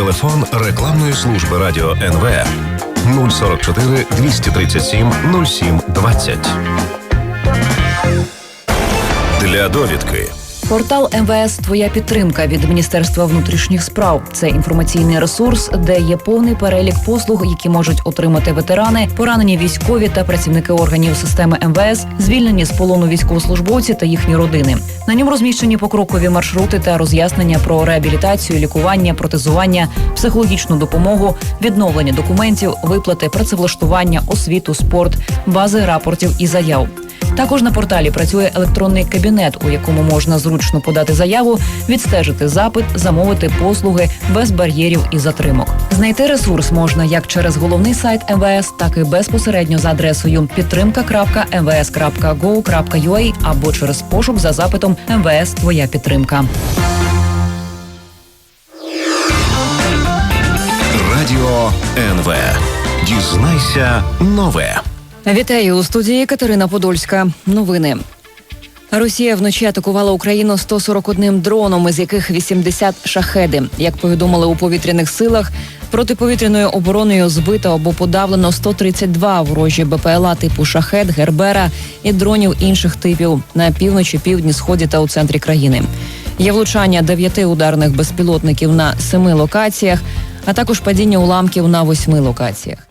Телефон рекламної служби радіо НВ 044 237 07 20. Для довідки Портал МВС Твоя підтримка від Міністерства внутрішніх справ. Це інформаційний ресурс, де є повний перелік послуг, які можуть отримати ветерани, поранені військові та працівники органів системи МВС, звільнені з полону військовослужбовці та їхні родини. На ньому розміщені покрокові маршрути та роз'яснення про реабілітацію, лікування, протезування, психологічну допомогу, відновлення документів, виплати, працевлаштування, освіту, спорт, бази рапортів і заяв. Також на порталі працює електронний кабінет, у якому можна зручно подати заяву, відстежити запит, замовити послуги без бар'єрів і затримок. Знайти ресурс можна як через головний сайт МВС, так і безпосередньо за адресою підтримка.мвс.go.ua або через пошук за запитом МВС Твоя підтримка. Радіо НВ. Дізнайся нове. Вітаю у студії Катерина Подольська. Новини. Росія вночі атакувала Україну 141 дроном, із яких 80 шахеди. Як повідомили у повітряних силах, протиповітряною обороною збито або подавлено 132 ворожі БПЛА типу шахет, гербера і дронів інших типів на півночі, півдні, сході та у центрі країни. Є влучання дев'яти ударних безпілотників на семи локаціях, а також падіння уламків на восьми локаціях.